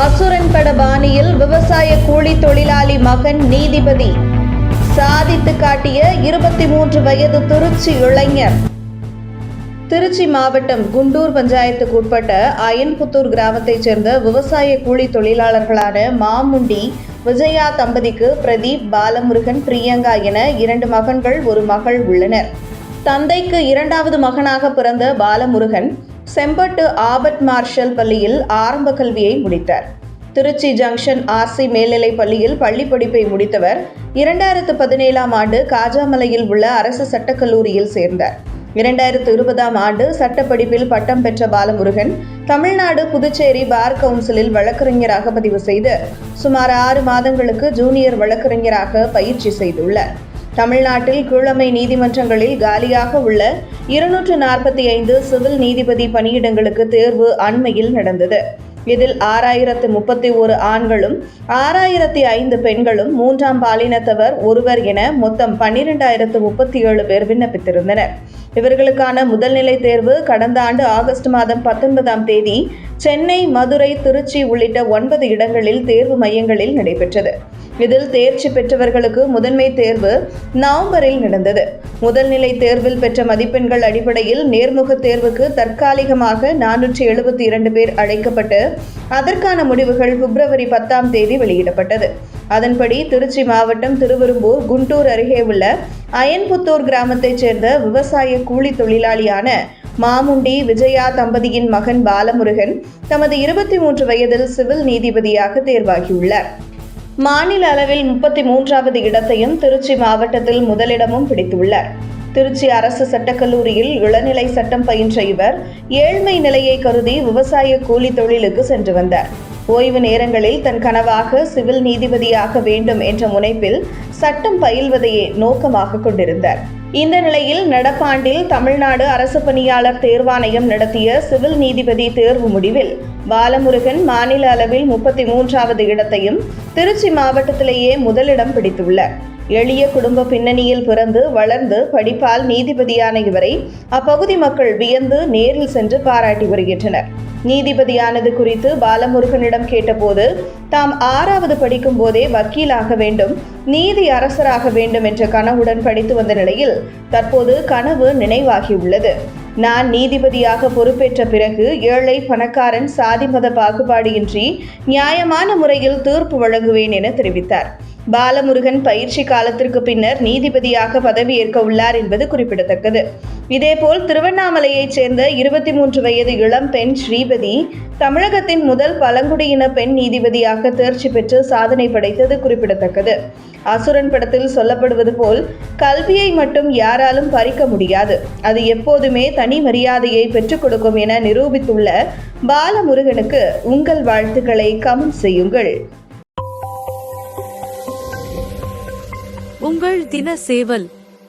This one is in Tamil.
அசுரன் பட பாணியில் விவசாய கூலி தொழிலாளி மகன் நீதிபதி. சாதித்து காட்டிய இருபத்தி மூன்று வயது திருச்சி இளைஞர். திருச்சி மாவட்டம் குண்டூர் பஞ்சாயத்துக்கு உட்பட்ட அயன்புத்தூர் கிராமத்தைச் சேர்ந்த விவசாய கூலி தொழிலாளர்களான மாமுண்டி விஜயா தம்பதிக்கு பிரதீப் பாலமுருகன் பிரியங்கா என இரண்டு மகன்கள் ஒரு மகள் உள்ளனர். தந்தைக்கு இரண்டாவது மகனாக பிறந்த பாலமுருகன் செம்பட்டு ஆபட் மார்ஷல் பள்ளியில் ஆரம்ப கல்வியை முடித்தார். திருச்சி ஜங்ஷன் ஆர்சி மேல்நிலைப் பள்ளியில் பள்ளி படிப்பை முடித்தவர் இரண்டாயிரத்து பதினேழாம் ஆண்டு காஜாமலையில் உள்ள அரசு சட்டக் கல்லூரியில் சேர்ந்தார். இரண்டாயிரத்து இருபதாம் ஆண்டு சட்டப்படிப்பில் பட்டம் பெற்ற பாலமுருகன் தமிழ்நாடு புதுச்சேரி பார் கவுன்சிலில் வழக்கறிஞராக பதிவு செய்து சுமார் ஆறு மாதங்களுக்கு ஜூனியர் வழக்கறிஞராக பயிற்சி செய்துள்ளார். தமிழ்நாட்டில் கீழமை நீதிமன்றங்களில் காலியாக உள்ள இருநூற்று நாற்பத்தி ஐந்து சிவில் நீதிபதி பணியிடங்களுக்கு தேர்வு அண்மையில் நடந்தது. இதில் ஆறாயிரத்து முப்பத்தி ஒரு ஆண்களும் ஆறாயிரத்தி ஐந்து பெண்களும் மூன்றாம் பாலினத்தவர் ஒருவர் என மொத்தம் பன்னிரெண்டாயிரத்து முப்பத்தி ஏழு பேர் விண்ணப்பித்திருந்தனர். இவர்களுக்கான முதல்நிலை தேர்வு கடந்த ஆண்டு ஆகஸ்ட் மாதம் பத்தொன்பதாம் தேதி சென்னை மதுரை திருச்சி உள்ளிட்ட ஒன்பது இடங்களில் தேர்வு மையங்களில் நடைபெற்றது. இதில் தேர்ச்சி பெற்றவர்களுக்கு முதன்மை தேர்வு நவம்பரில் நடந்தது. முதல்நிலை தேர்வில் பெற்ற மதிப்பெண்கள் அடிப்படையில் நேர்முக தேர்வுக்கு தற்காலிகமாக நானூற்றி எழுபத்தி இரண்டு பேர் அழைக்கப்பட்டு அதற்கான முடிவுகள் பிப்ரவரி பத்தாம் தேதி வெளியிடப்பட்டது. அதன்படி திருச்சி மாவட்டம் திருவெரும்பூர் குண்டூர் அருகே உள்ள அயன்புத்தூர் கிராமத்தைச் சேர்ந்த விவசாய கூலி தொழிலாளியான மாமுண்டி விஜயா தம்பதியின் மகன் பாலமுருகன் தமது இருபத்தி மூன்று வயதில் சிவில் நீதிபதியாக தேர்வாகியுள்ளார். மாநில அளவில் முப்பத்தி மூன்றாவது இடத்தையும் திருச்சி மாவட்டத்தில் முதலிடமும் பிடித்துள்ளார். திருச்சி அரசு சட்டக்கல்லூரியில் இளநிலை சட்டம் பயின்ற இவர் ஏழ்மை நிலையை கருதி விவசாய கூலி தொழிலுக்கு சென்று வந்தார். ஓய்வு நேரங்களில் தன் கனவாக சிவில் நீதிபதியாக வேண்டும் என்ற முனைப்பில் சட்டம் பயில்வதையே நோக்கமாக கொண்டிருந்தார். இந்த நிலையில் நடப்பாண்டில் தமிழ்நாடு அரசு பணியாளர் தேர்வாணையம் நடத்திய சிவில் நீதிபதி தேர்வு முடிவில் பாலமுருகன் மாநில அளவில் முப்பத்தி மூன்றாவது இடத்தையும் திருச்சி மாவட்டத்திலேயே முதலிடம் பிடித்துள்ளார். எளிய குடும்ப பின்னணியில் பிறந்து வளர்ந்து படிப்பால் நீதிபதியான இவரை அப்பகுதி மக்கள் வியந்து நேரில் சென்று பாராட்டி வருகின்றனர். நீதிபதியானது குறித்து பாலமுருகனிடம் கேட்டபோது தாம் ஆறாவது படிக்கும் போதே வக்கீலாக வேண்டும் நீதி அரசராக வேண்டும் என்ற கனவுடன் படித்து வந்த நிலையில் தற்போது கனவு நினைவாகியுள்ளது. நான் நீதிபதியாக பொறுப்பேற்ற பிறகு ஏழை பணக்காரன் சாதி மத பாகுபாடு இன்றி நியாயமான முறையில் தீர்ப்பு வழங்குவேன் என தெரிவித்தார். பாலமுருகன் பயிற்சி காலத்திற்கு பின்னர் நீதிபதியாக பதவியேற்க உள்ளார் என்பது குறிப்பிடத்தக்கது. இதேபோல் திருவண்ணாமலையைச் சேர்ந்த இருபத்தி மூன்று வயது இளம் பெண் ஸ்ரீபதி தமிழகத்தின் முதல் பழங்குடியின பெண் நீதிபதியாக தேர்ச்சி பெற்று சாதனை படைத்தது குறிப்பிடத்தக்கது. அசுரன் படத்தில் சொல்லப்படுவது போல் கல்வியை மட்டும் யாராலும் பறிக்க முடியாது. அது எப்போதுமே தனி மரியாதையை பெற்றுக் கொடுக்கும் என நிரூபித்துள்ள பாலமுருகனுக்கு உங்கள் வாழ்த்துக்களை கமெண்ட் செய்யுங்கள். உங்கள் தின சேவல்